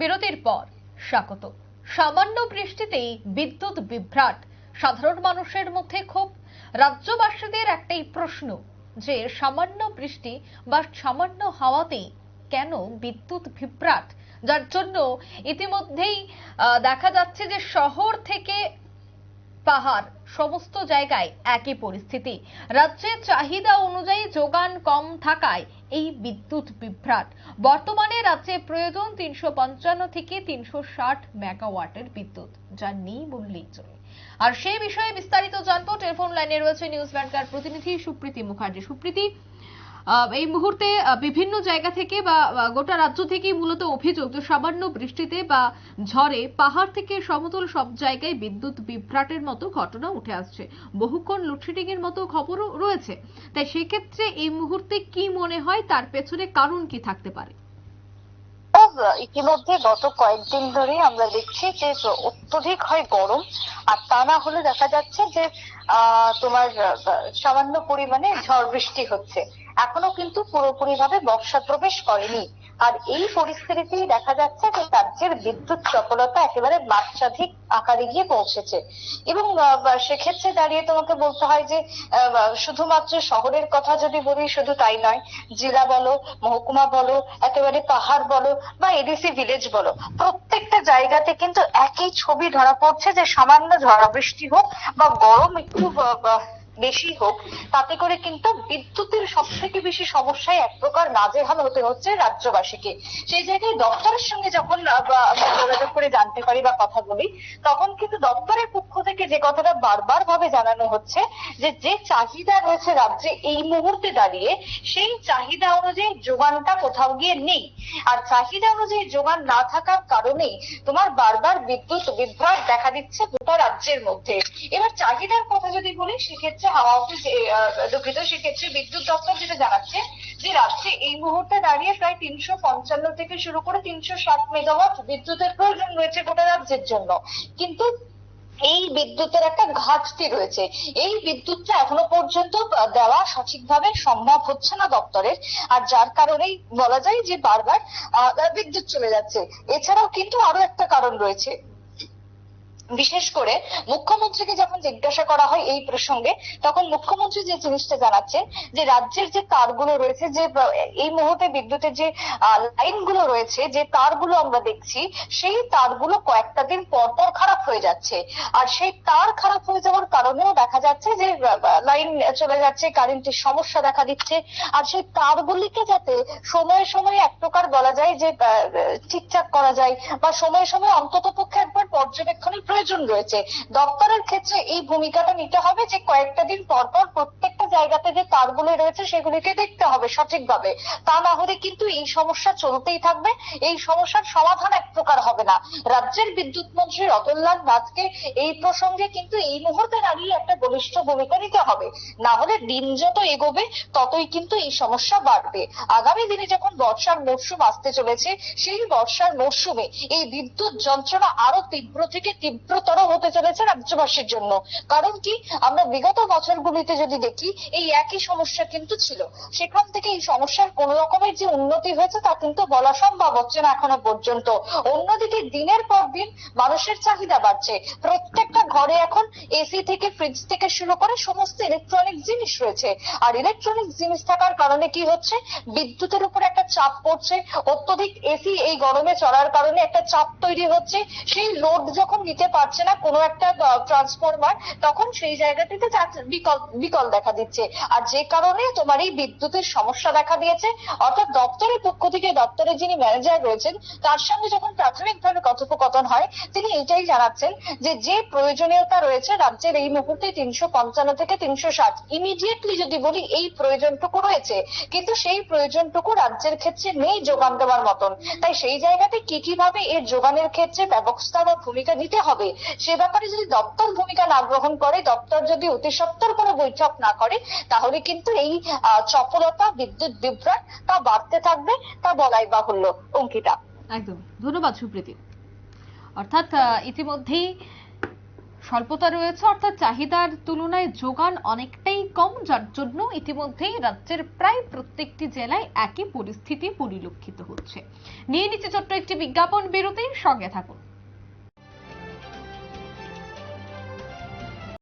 বিরতির পর। স্বাগত। সামান্য বৃষ্টিতেই বিদ্যুৎ বিভ্রাট। সাধারণ মানুষের মধ্যে খুব রাজ্যবাসীদের একটাই প্রশ্ন, যে সামান্য বৃষ্টি বা সামান্য হাওয়াতেই কেন বিদ্যুৎ বিভ্রাট? যার জন্য ইতিমধ্যেই দেখা যাচ্ছে যে শহর থেকে পাহাড়, সমস্ত জায়গায় একই পরিস্থিতি। রাজ্যের চাহিদা অনুযায়ী যোগান কম থাকায় এই বিদ্যুৎ বিভ্রাট। বর্তমানে রাজ্যে প্রয়োজন তিনশো পঞ্চান্ন থেকে তিনশো ষাট মেগাওয়াটের বিদ্যুৎ, যা নেই বললেই চলে আর সেই বিষয়ে বিস্তারিত জানব। টেলিফোন লাইনে রয়েছে নিউজ ব্যাংকার প্রতিনিধি সুপ্রীতি মুখার্জি। সুপ্রীতি এই মুহূর্তে বিভিন্ন জায়গা থেকে বা গোটা রাজ্য থেকেই মূলত অভিযোগ যে সামান্য বৃষ্টিতে বা ঝড়ে পাহাড় থেকে সমতল সব জায়গায় বিদ্যুৎ বিভ্রাটের মতো ঘটনা উঠে আসছে। বহুক্ষণ লোডশেডিং এর মতো খবরও রয়েছে। তাই সেক্ষেত্রে এই মুহূর্তে কি মনে হয়, তার পেছনে কারণ কি থাকতে পারে? ইতিমধ্যে গত কয়েকদিন ধরে আমরা দেখছি যে অত্যধিক হয় গরম, আর তা না হলে দেখা যাচ্ছে যে তোমার সামান্য পরিমাণে ঝড় বৃষ্টি হচ্ছে। এখনও কিন্তু পুরোপুরি ভাবে বর্ষা প্রবেশ করেনি। আর এই পরিস্থিতিতেই দেখা যাচ্ছে যে রাজ্যের বিদ্যুৎ চপলতা একেবারে মাত্রাধিক আকারে গিয়ে পৌঁছেছে। এবং সেক্ষেত্রে দাঁড়িয়ে তোমাকে বলতে হয় যে শুধুমাত্র শহরের কথা যদি বলি, শুধু তাই নয়, জেলা বলো, মহকুমা বলো, একেবারে পাহাড় বলো, বা এডিসি ভিলেজ বলো, প্রত্যেকটা জায়গাতে কিন্তু একই ছবি ধরা পড়ছে যে সামান্য ঝড় বৃষ্টি হোক বা গরম একটু বেশি হোক, তাতে করে কিন্তু বিদ্যুতের সব থেকে বেশি সমস্যায় এক প্রকার নাজেহাল হতে হচ্ছে রাজ্যবাসীকে। সেই জায়গায় দপ্তরের সঙ্গে যখন যোগাযোগ করে জানতে পারি বা কথা বলি, তখন কিন্তু দপ্তরের পক্ষ থেকে যে কথাটা বারবার ভাবে জানানো হচ্ছে যে যে চাহিদা রয়েছে রাজ্যে এই মুহূর্তে দাঁড়িয়ে, সেই চাহিদা অনুযায়ী যোগানটা কোথাও গিয়ে নেই। আর চাহিদা অনুযায়ী যোগান না থাকার কারণেই তোমার বারবার বিদ্যুৎ বিভ্রাট দেখা দিচ্ছে গোটা রাজ্যের মধ্যে। এবার চাহিদার কথা যদি বলি, সেক্ষেত্রে হাওয়া অফিস দুঃখিত, সেক্ষেত্রে বিদ্যুৎ দপ্তর যেটা জানাচ্ছে যে, রাজ্যে এই মুহূর্তে দাঁড়িয়ে প্রায় তিনশো পঞ্চান্ন থেকে শুরু করে তিনশো ষাট মেগাওয়াট বিদ্যুতের প্রয়োজন রয়েছে গোটা রাজ্যের জন্য। কিন্তু এই বিদ্যুতের একটা ঘাটতি রয়েছে। এই বিদ্যুৎটা এখনও পর্যন্ত দেওয়া সঠিকভাবে সম্ভব হচ্ছে না দপ্তরের। আর যার কারণেই বলা যায় যে বারবার বিদ্যুৎ চলে যাচ্ছে। এছাড়াও কিন্তু আরও একটা কারণ রয়েছে। বিশেষ করে মুখ্যমন্ত্রীকে যখন জিজ্ঞাসা করা হয় এই প্রসঙ্গে, তখন মুখ্যমন্ত্রী যে জিনিসটা জানাচ্ছেন, যে রাজ্যের যে তারগুলো রয়েছে, যে এই মুহূর্তে বিদ্যুতের যে লাইনগুলো রয়েছে, যে তারগুলো আমরা দেখছি, সেই তারগুলো কয়েকটা দিন পর পর খারাপ হয়ে যাচ্ছে। আর সেই তার খারাপ হয়ে যাওয়ার কারণেও দেখা যাচ্ছে যে লাইন চলে যাচ্ছে, কারেন্টের সমস্যা দেখা দিচ্ছে। আর সেই তারগুলিকে যাতে সময়ে সময়ে এক প্রকার বলা যায় যে ঠিকঠাক করা যায়, বা সময়ে সময়ে অন্তত পক্ষে পর্যবেক্ষণের প্রয়োজন রয়েছে। দপ্তরের ক্ষেত্রে এই ভূমিকাটা নিতে হবে যে, কয়েকটা দিন পর পর প্রত্যেকটা জায়গাতে যে তারগুলি রয়েছে, সেগুলিকে দেখতে হবে সঠিকভাবে। তা না হলে কিন্তু এই সমস্যা চলতেই থাকবে। এই সমস্যার সমাধান এক প্রকার হবে না। রাজ্যের বিদ্যুৎ মন্ত্রী রতনলাল নাথকে এই প্রসঙ্গে কিন্তু এই মুহূর্তে দাঁড়িয়ে একটা বলিষ্ঠ ভূমিকা নিতে হবে। না হলে দিন যত এগোবে, ততই কিন্তু এই সমস্যা বাড়বে। আগামী দিনে যখন বর্ষার মরশুম আসতে চলেছে, সেই বর্ষার মরশুমে এই বিদ্যুৎ যন্ত্রণা আরও তীব্র থেকে তীব্রতর হতে চলেছে রাজ্যবাসীর জন্য। কারণ কি? আমরা বিগত বছরগুলিতে যদি দেখি, এই একই সমস্যা কিন্তু ছিল। সেখান থেকে এই সমস্যার কোন রকমের যে উন্নতি হয়েছে তা কিন্তু বলা সম্ভব হচ্ছে না এখনও পর্যন্ত। অন্যদিকে দিনের পর দিন মানুষের চাহিদা বাড়ছে। প্রত্যেকটা ঘরে এখন এসি থেকে ফ্রিজ থেকে শুরু করে সমস্ত ইলেকট্রনিক জিনিস রয়েছে। আর ইলেকট্রনিক জিনিস থাকার কারণে কি হচ্ছে? বিদ্যুতের উপর একটা চাপ পড়ছে। অত্যধিক এসি এই গরমে চলার কারণে একটা চাপ তৈরি হচ্ছে। সেই লোড যখন নিতে পারছে না কোনো একটা ট্রান্সফরমার তখন সেই জায়গাটিতে বিকল বিকল দেখা দিচ্ছে। আর যে কারণে তোমার এই বিদ্যুতের সমস্যা দেখা দিয়েছে, অর্থাৎ দপ্তরের পক্ষ থেকে দপ্তরের যিনি ম্যানেজার রয়েছেন, তার সঙ্গে যখন প্রাথমিকভাবে কথোপকথন হয়, তিনি এটাই জানাচ্ছেন যে যে প্রয়োজনীয়তা রয়েছে রাজ্যের এই মুহূর্তে তিনশো পঞ্চান্ন থেকে তিনশো ষাট। ইমিডিয়েটলি যদি বলি এই প্রয়োজনটুকু রয়েছে, কিন্তু সেই প্রয়োজনটুকু রাজ্যের ক্ষেত্রে নেই যোগান দেওয়ার মতন। তাই সেই জায়গাতে কি কীভাবে এর যোগানের ক্ষেত্রে ব্যবস্থা বা ভূমিকা নিতে হবে। সে ব্যাপারে যদি দপ্তর ভূমিকা না গ্রহণ করে, দপ্তর যদি অতি সত্বর কোনো বৈঠক না করে, তাহলে কিন্তু এই চপলতা, বিদ্যুৎ বিভ্রাট তা বাড়তে থাকবে, তা বলাই বাহুল্য। অঙ্কিতা। একদম। ধন্যবাদ, সুপ্রীতি। অর্থাৎ ইতিমধ্যেই স্বল্পতা রয়েছে, অর্থাৎ চাহিদার তুলনায় যোগান অনেকটাই কম, যার জন্য ইতিমধ্যেই রাজ্যের প্রায় প্রত্যেকটি জেলায় একই পরিস্থিতি পরিলক্ষিত হচ্ছে। নিয়ে নিচ্ছে ছোট্ট একটি বিজ্ঞাপন বিরতির সঙ্গে থাকুন।